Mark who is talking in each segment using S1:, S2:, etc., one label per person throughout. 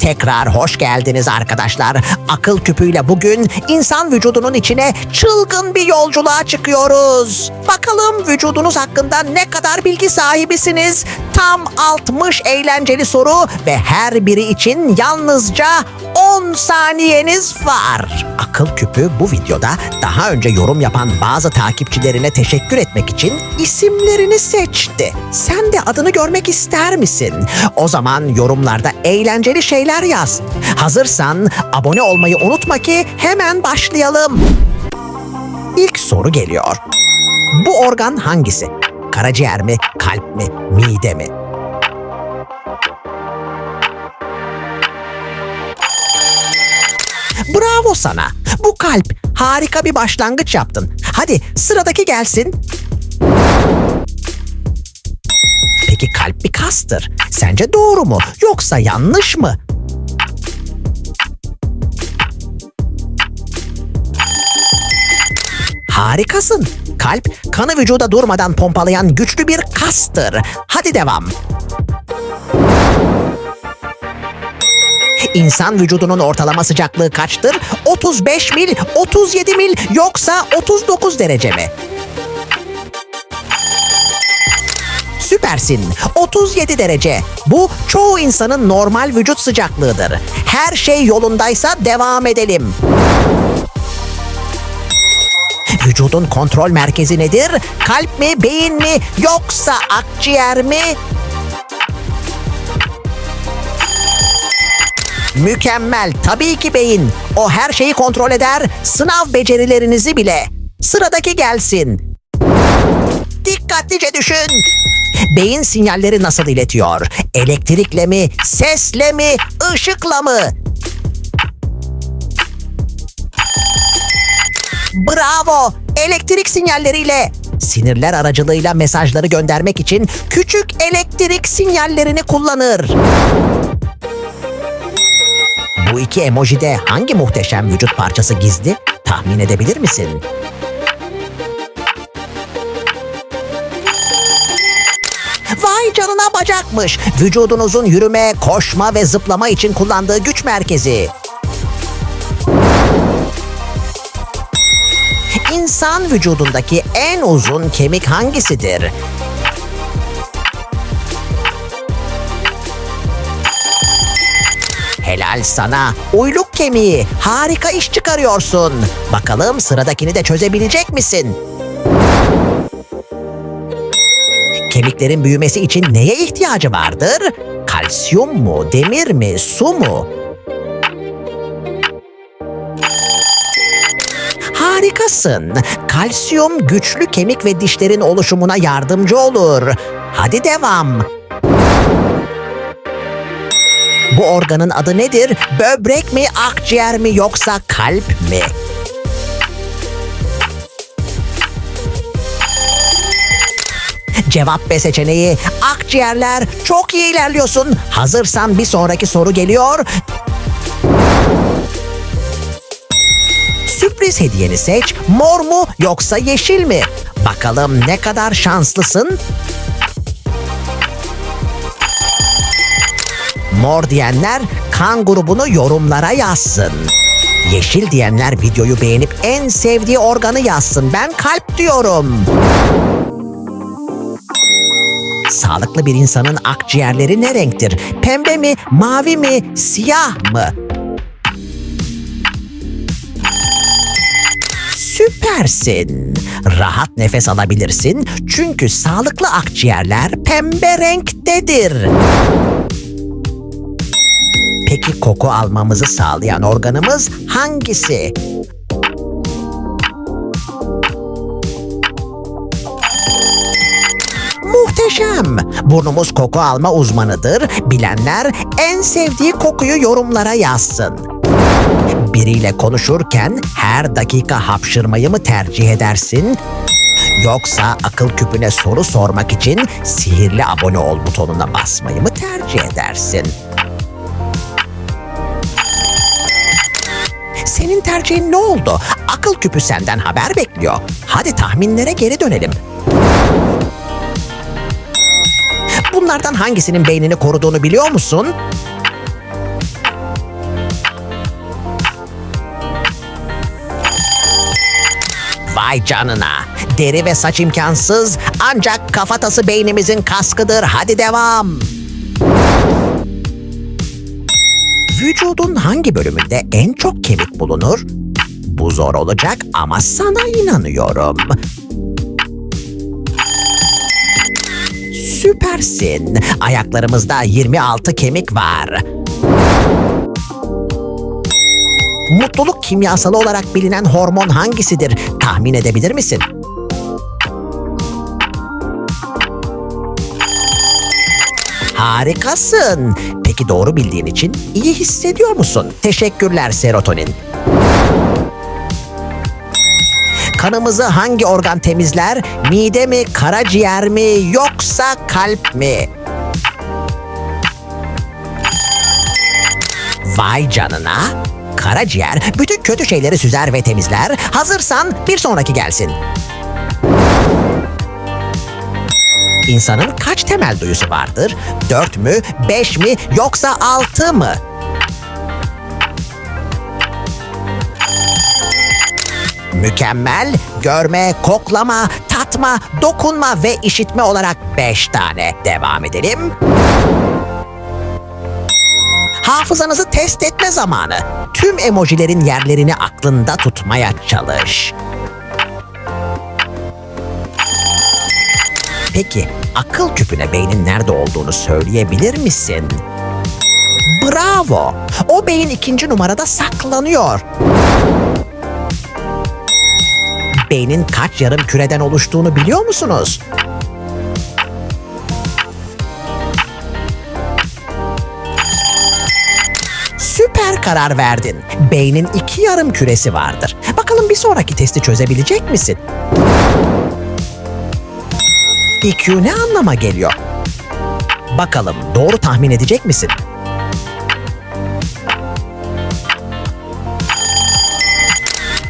S1: Tekrar hoş geldiniz arkadaşlar. Akıl küpüyle bugün insan vücudunun içine çılgın bir yolculuğa çıkıyoruz. Bakalım vücudunuz hakkında ne kadar bilgi sahibisiniz? Tam 60 eğlenceli soru ve her biri için yalnızca 10 saniyeniz var. Akıl küpü bu videoda daha önce yorum yapan bazı takipçilerine teşekkür etmek için isimlerini seçti. Sen de adını görmek ister misin? O zaman yorumlarda eğlenceli şeyler yaz. Hazırsan abone olmayı unutma ki hemen başlayalım. İlk soru geliyor. Bu organ hangisi? Karaciğer mi, kalp mi, mide mi? Bravo sana. Bu kalp. Harika bir başlangıç yaptın. Hadi sıradaki gelsin. Peki kalp bir kastır. Sence doğru mu yoksa yanlış mı? Harikasın. Kalp kanı vücuda durmadan pompalayan güçlü bir kastır. Hadi devam. İnsan vücudunun ortalama sıcaklığı kaçtır? 35 mil, 37 mil yoksa 39 derece mi? Süpersin. 37 derece. Bu çoğu insanın normal vücut sıcaklığıdır. Her şey yolundaysa devam edelim. Vücudun kontrol merkezi nedir? Kalp mi, beyin mi yoksa akciğer mi? Mükemmel. Tabii ki beyin. O her şeyi kontrol eder, sınav becerilerinizi bile. Sıradaki gelsin. Dikkatlice düşün. Beyin sinyalleri nasıl iletiyor? Elektrikle mi, sesle mi, ışıkla mı? Bravo! Elektrik sinyalleriyle. Sinirler aracılığıyla mesajları göndermek için küçük elektrik sinyallerini kullanır. Bu iki emojide hangi muhteşem vücut parçası gizli? Tahmin edebilir misin? Vay canına bacakmış. Vücudunuzun yürüme, koşma ve zıplama için kullandığı güç merkezi. İnsan vücudundaki en uzun kemik hangisidir? Helal sana. Uyluk kemiği. Harika iş çıkarıyorsun. Bakalım sıradakini de çözebilecek misin? Kemiklerin büyümesi için neye ihtiyacı vardır? Kalsiyum mu, demir mi, su mu? Harikasın. Kalsiyum güçlü kemik ve dişlerin oluşumuna yardımcı olur. Hadi devam. Bu organın adı nedir? Böbrek mi, akciğer mi yoksa kalp mi? Cevap B seçeneği. Akciğerler çok iyi ilerliyorsun. Hazırsan bir sonraki soru geliyor. Sürpriz hediyeni seç. Mor mu yoksa yeşil mi? Bakalım ne kadar şanslısın? Mor diyenler kan grubunu yorumlara yazsın. Yeşil diyenler videoyu beğenip en sevdiği organı yazsın. Ben kalp diyorum. Sağlıklı bir insanın akciğerleri ne renktir? Pembe mi, mavi mi, siyah mı? Süpersin. Rahat nefes alabilirsin çünkü sağlıklı akciğerler pembe renktedir. Peki koku almamızı sağlayan organımız hangisi? Muhteşem. Burnumuz koku alma uzmanıdır. Bilenler en sevdiği kokuyu yorumlara yazsın. Biriyle konuşurken her dakika hapşırmayı mı tercih edersin? Yoksa akıl küpüne soru sormak için sihirli abone ol butonuna basmayı mı tercih edersin? Senin tercihin ne oldu? Akıl küpü senden haber bekliyor. Hadi tahminlere geri dönelim. Bunlardan hangisinin beynini koruduğunu biliyor musun? Vay canına. Deri ve saç imkansız ancak kafatası beynimizin kaskıdır. Hadi devam. Vücudun hangi bölümünde en çok kemik bulunur? Bu zor olacak ama sana inanıyorum. Süpersin. Ayaklarımızda 26 kemik var. Mutluluk kimyasalı olarak bilinen hormon hangisidir? Tahmin edebilir misin? Harikasın. Peki doğru bildiğin için iyi hissediyor musun? Teşekkürler serotonin. Kanımızı hangi organ temizler? Mide mi, karaciğer mi yoksa kalp mi? Vay canına. Karaciğer bütün kötü şeyleri süzer ve temizler. Hazırsan bir sonraki gelsin. İnsanın kaç temel duyusu vardır? Dört mü, beş mi yoksa altı mı? Mükemmel, görme, koklama, tatma, dokunma ve işitme olarak beş tane. Devam edelim. Hafızanızı test etme zamanı. Tüm emojilerin yerlerini aklında tutmaya çalış. Peki akıl küpüne beynin nerede olduğunu söyleyebilir misin? Bravo! O beyin ikinci numarada saklanıyor. Beynin kaç yarım küreden oluştuğunu biliyor musunuz? Karar verdin. Beynin iki yarım küresi vardır. Bakalım bir sonraki testi çözebilecek misin? EQ ne anlama geliyor? Bakalım doğru tahmin edecek misin?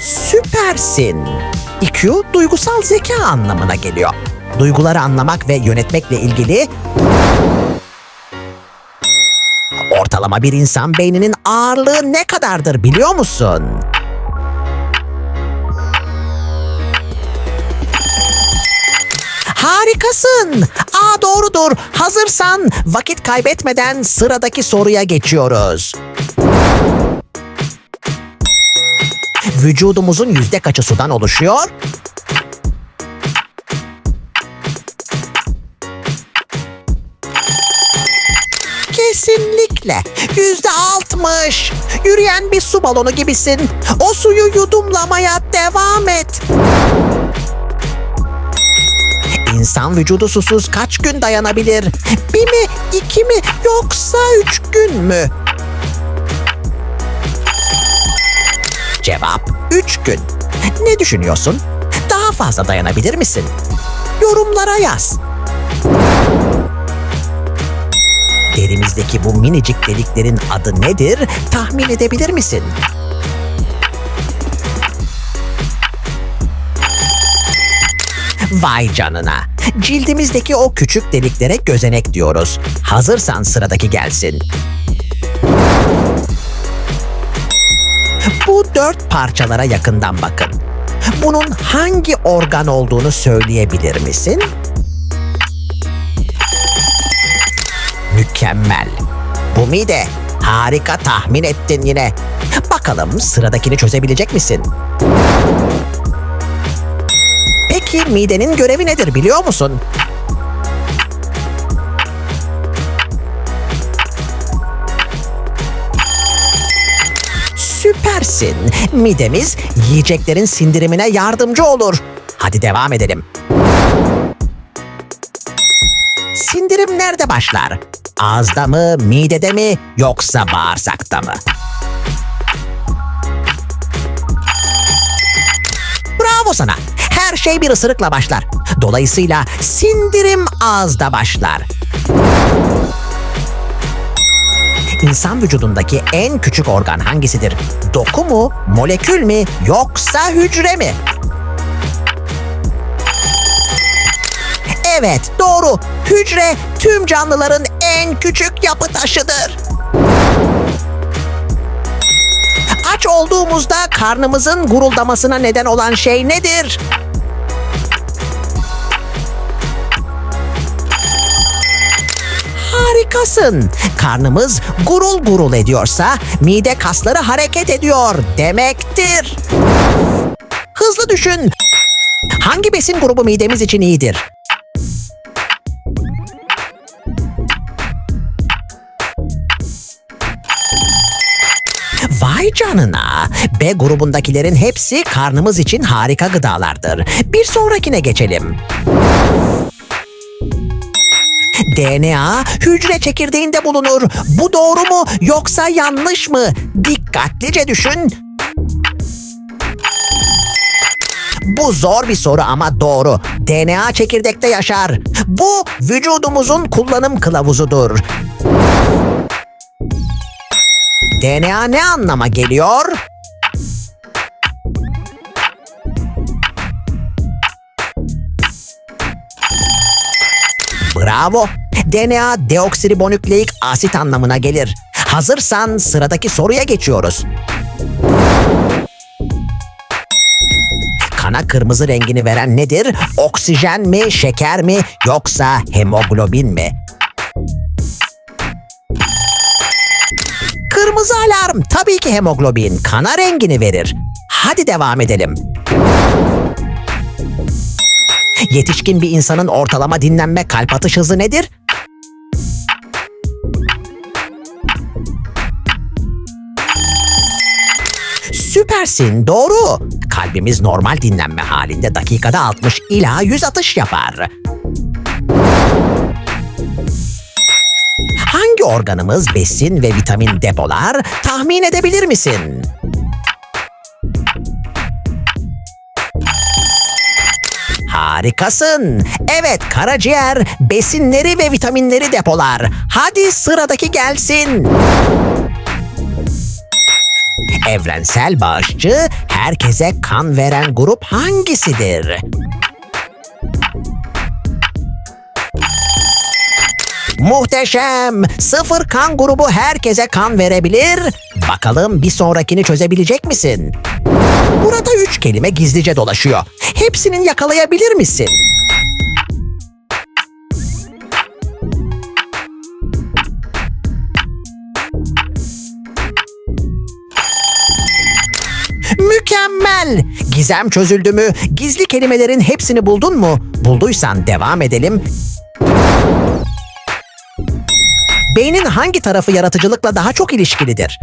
S1: Süpersin. EQ duygusal zeka anlamına geliyor. Duyguları anlamak ve yönetmekle ilgili Ortalama bir insan beyninin ağırlığı ne kadardır biliyor musun? Harikasın. Aa doğrudur. Hazırsan vakit kaybetmeden sıradaki soruya geçiyoruz. Vücudumuzun yüzde kaçı sudan oluşuyor? Kesinlikle. Yüzde altmış. Yürüyen bir su balonu gibisin. O suyu yudumlamaya devam et. İnsan vücudu susuz kaç gün dayanabilir? Bir mi, iki mi, yoksa üç gün mü? Cevap üç gün. Ne düşünüyorsun? Daha fazla dayanabilir misin? Yorumlara yaz. Derimizdeki bu minicik deliklerin adı nedir? Tahmin edebilir misin? Vay canına. Cildimizdeki o küçük deliklere gözenek diyoruz. Hazırsan sıradaki gelsin. Bu dört parçalara yakından bakın. Bunun hangi organ olduğunu söyleyebilir misin? Mükemmel. Bu mide. Harika tahmin ettin yine. Bakalım sıradakini çözebilecek misin? Peki midenin görevi nedir biliyor musun? Süpersin. Midemiz yiyeceklerin sindirimine yardımcı olur. Hadi devam edelim. Sindirim nerede başlar? Ağızda mı, midede mi yoksa bağırsakta mı? Bravo sana. Her şey bir ısırıkla başlar. Dolayısıyla sindirim ağızda başlar. İnsan vücudundaki en küçük organ hangisidir? Doku mu, molekül mü yoksa hücre mi? Evet, doğru. Hücre tüm canlıların en küçük yapı taşıdır. Aç olduğumuzda karnımızın guruldamasına neden olan şey nedir? Harikasın. Karnımız gurul gurul ediyorsa mide kasları hareket ediyor demektir. Hızlı düşün. Hangi besin grubu midemiz için iyidir? Canına. B grubundakilerin hepsi karnımız için harika gıdalardır. Bir sonrakine geçelim. DNA hücre çekirdeğinde bulunur. Bu doğru mu yoksa yanlış mı? Dikkatlice düşün. Bu zor bir soru ama doğru. DNA çekirdekte yaşar. Bu vücudumuzun kullanım kılavuzudur. DNA ne anlama geliyor? Bravo. DNA deoksiribonükleik asit anlamına gelir. Hazırsan sıradaki soruya geçiyoruz. Kana kırmızı rengini veren nedir? Oksijen mi, şeker mi yoksa hemoglobin mi? Kırmızı alarm tabii ki hemoglobin kana rengini verir. Hadi devam edelim. Yetişkin bir insanın ortalama dinlenme kalp atış hızı nedir? Süpersin, doğru. Kalbimiz normal dinlenme halinde dakikada 60 ila 100 atış yapar. Organımız besin ve vitamin depolar tahmin edebilir misin? Harikasın. Evet karaciğer besinleri ve vitaminleri depolar. Hadi sıradaki gelsin. Evrensel bağışçı herkese kan veren grup hangisidir? Muhteşem! Sıfır kan grubu herkese kan verebilir. Bakalım bir sonrakini çözebilecek misin? Burada üç kelime gizlice dolaşıyor. Hepsinin yakalayabilir misin? Mükemmel! Gizem çözüldü mü? Gizli kelimelerin hepsini buldun mu? Bulduysan devam edelim. Beynin hangi tarafı yaratıcılıkla daha çok ilişkilidir?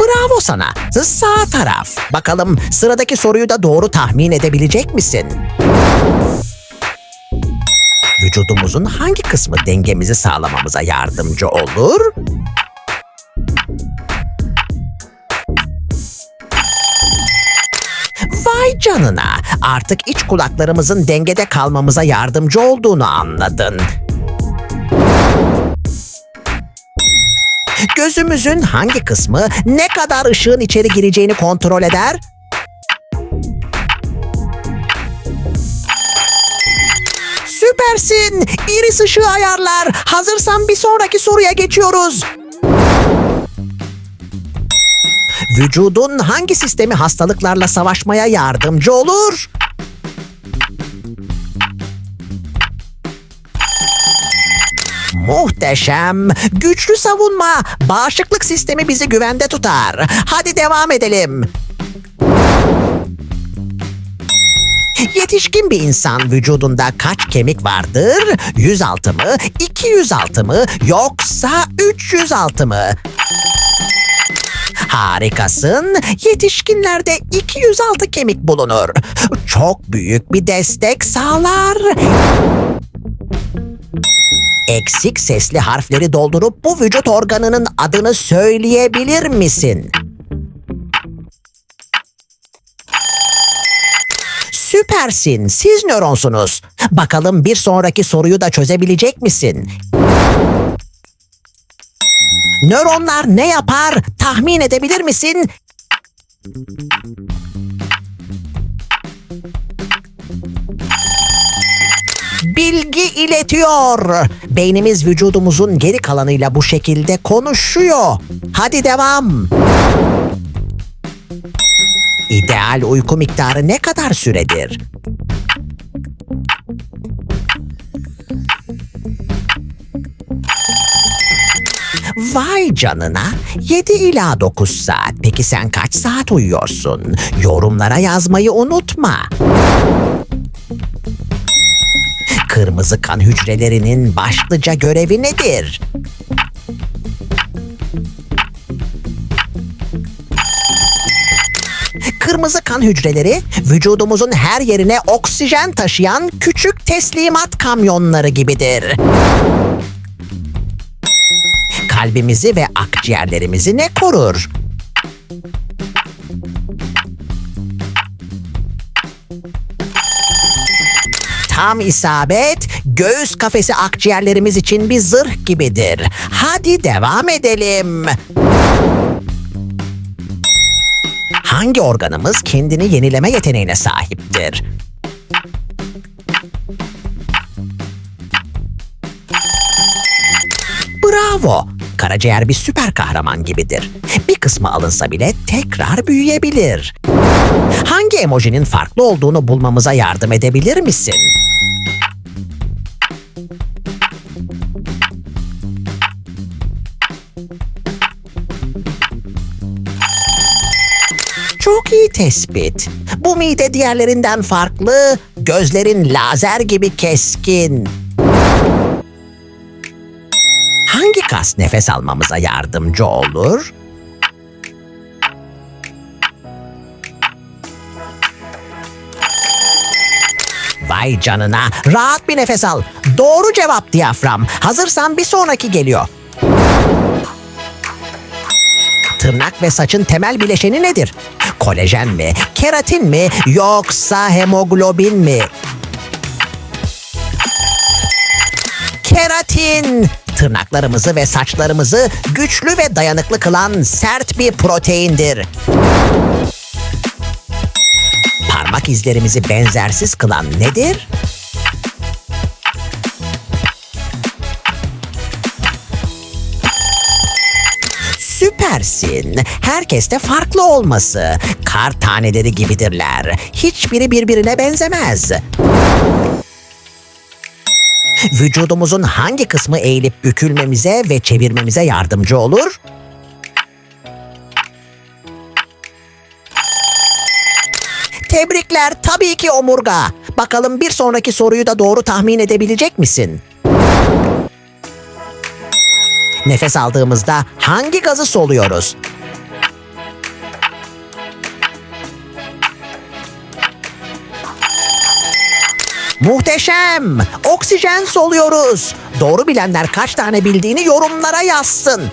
S1: Bravo sana. Sağ taraf. Bakalım sıradaki soruyu da doğru tahmin edebilecek misin? Vücudumuzun hangi kısmı dengemizi sağlamamıza yardımcı olur? Canına! Artık iç kulaklarımızın dengede kalmamıza yardımcı olduğunu anladın. Gözümüzün hangi kısmı ne kadar ışığın içeri gireceğini kontrol eder? Süpersin! Iris ışığı ayarlar. Hazırsan bir sonraki soruya geçiyoruz. Vücudun hangi sistemi hastalıklarla savaşmaya yardımcı olur? Muhteşem. Güçlü savunma. Bağışıklık sistemi bizi güvende tutar. Hadi devam edelim. Yetişkin bir insan vücudunda kaç kemik vardır? 106 mı, 206 mı yoksa 306 mı? Harikasın. Yetişkinlerde 206 kemik bulunur. Çok büyük bir destek sağlar. Eksik sesli harfleri doldurup bu vücut organının adını söyleyebilir misin? Süpersin. Siz nöronsunuz. Bakalım bir sonraki soruyu da çözebilecek misin? Nöronlar ne yapar? Tahmin edebilir misin? bilgi iletiyor. Beynimiz vücudumuzun geri kalanıyla bu şekilde konuşuyor. Hadi devam. İdeal uyku miktarı ne kadar süredir? Vay canına 7 ila 9 saat. Peki sen kaç saat uyuyorsun? Yorumlara yazmayı unutma. Kırmızı kan hücrelerinin başlıca görevi nedir? Kırmızı kan hücreleri vücudumuzun her yerine oksijen taşıyan küçük teslimat kamyonları gibidir. Kalbimizi ve akciğerlerimizi ne korur? Tam isabet, göğüs kafesi akciğerlerimiz için bir zırh gibidir. Hadi devam edelim. Hangi organımız kendini yenileme yeteneğine sahiptir? Bravo! Karaciğer bir süper kahraman gibidir. Bir kısmı alınsa bile tekrar büyüyebilir. Hangi emojinin farklı olduğunu bulmamıza yardım edebilir misin? Çok iyi tespit. Bu mide diğerlerinden farklı, gözlerin lazer gibi keskin. Hangi kas nefes almamıza yardımcı olur? Vay canına, rahat bir nefes al. Doğru cevap diyafram. Hazırsan bir sonraki geliyor. Tırnak ve saçın temel bileşeni nedir? Kolajen mi, keratin mi yoksa hemoglobin mi? Keratin! Tırnaklarımızı ve saçlarımızı güçlü ve dayanıklı kılan sert bir proteindir. Parmak izlerimizi benzersiz kılan nedir? Süpersin. Herkeste farklı olması. Kar taneleri gibidirler. Hiçbiri birbirine benzemez. Vücudumuzun hangi kısmı eğilip bükülmemize ve çevirmemize yardımcı olur? Tebrikler tabii ki omurga. Bakalım bir sonraki soruyu da doğru tahmin edebilecek misin? Nefes aldığımızda hangi gazı soluyoruz? Muhteşem! Oksijen soluyoruz. Doğru bilenler kaç tane bildiğini yorumlara yazsın.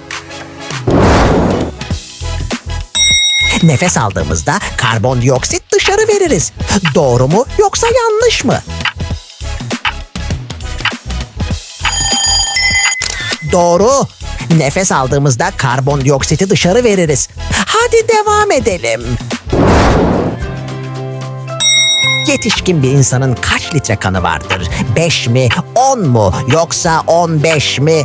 S1: Nefes aldığımızda karbondioksit dışarı veririz. Doğru mu yoksa yanlış mı? Doğru. Nefes aldığımızda karbondioksiti dışarı veririz. Hadi devam edelim. Yetişkin bir insanın kaç litre kanı vardır? 5 mi, 10 mu yoksa 15 mi?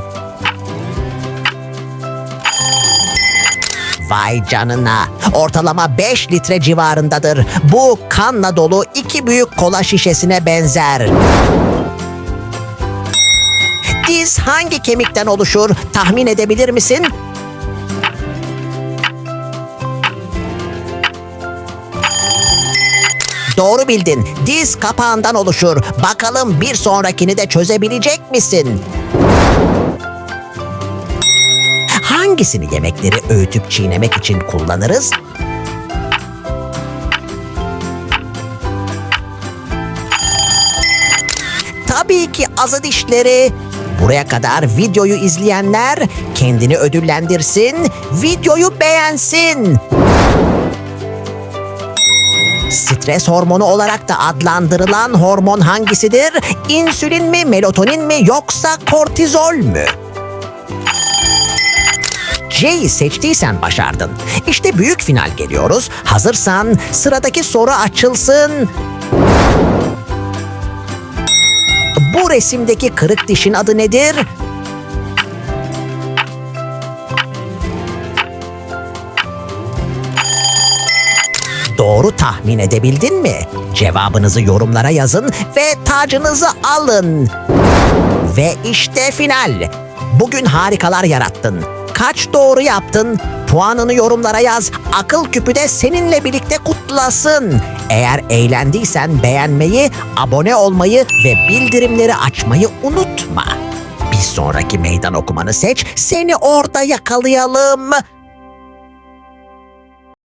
S1: Vay canına. Ortalama 5 litre civarındadır. Bu kanla dolu iki büyük kola şişesine benzer. Diz hangi kemikten oluşur? Tahmin edebilir misin? Doğru bildin. Diz kapağından oluşur. Bakalım bir sonrakini de çözebilecek misin? Hangisini yemekleri öğütüp çiğnemek için kullanırız? Tabii ki azı dişleri. Buraya kadar videoyu izleyenler kendini ödüllendirsin, videoyu beğensin. Stres hormonu olarak da adlandırılan hormon hangisidir? İnsülin mi, melatonin mi yoksa kortizol mü? C'yi seçtiysen başardın. İşte büyük final geliyoruz. Hazırsan sıradaki soru açılsın. Bu resimdeki kırık dişin adı nedir? Doğru tahmin edebildin mi? Cevabınızı yorumlara yazın ve tacınızı alın. Ve işte final. Bugün harikalar yarattın. Kaç doğru yaptın? Puanını yorumlara yaz. Akıl küpü de seninle birlikte kutlasın. Eğer eğlendiysen beğenmeyi, abone olmayı ve bildirimleri açmayı unutma. Bir sonraki meydan okumanı seç, seni orada yakalayalım.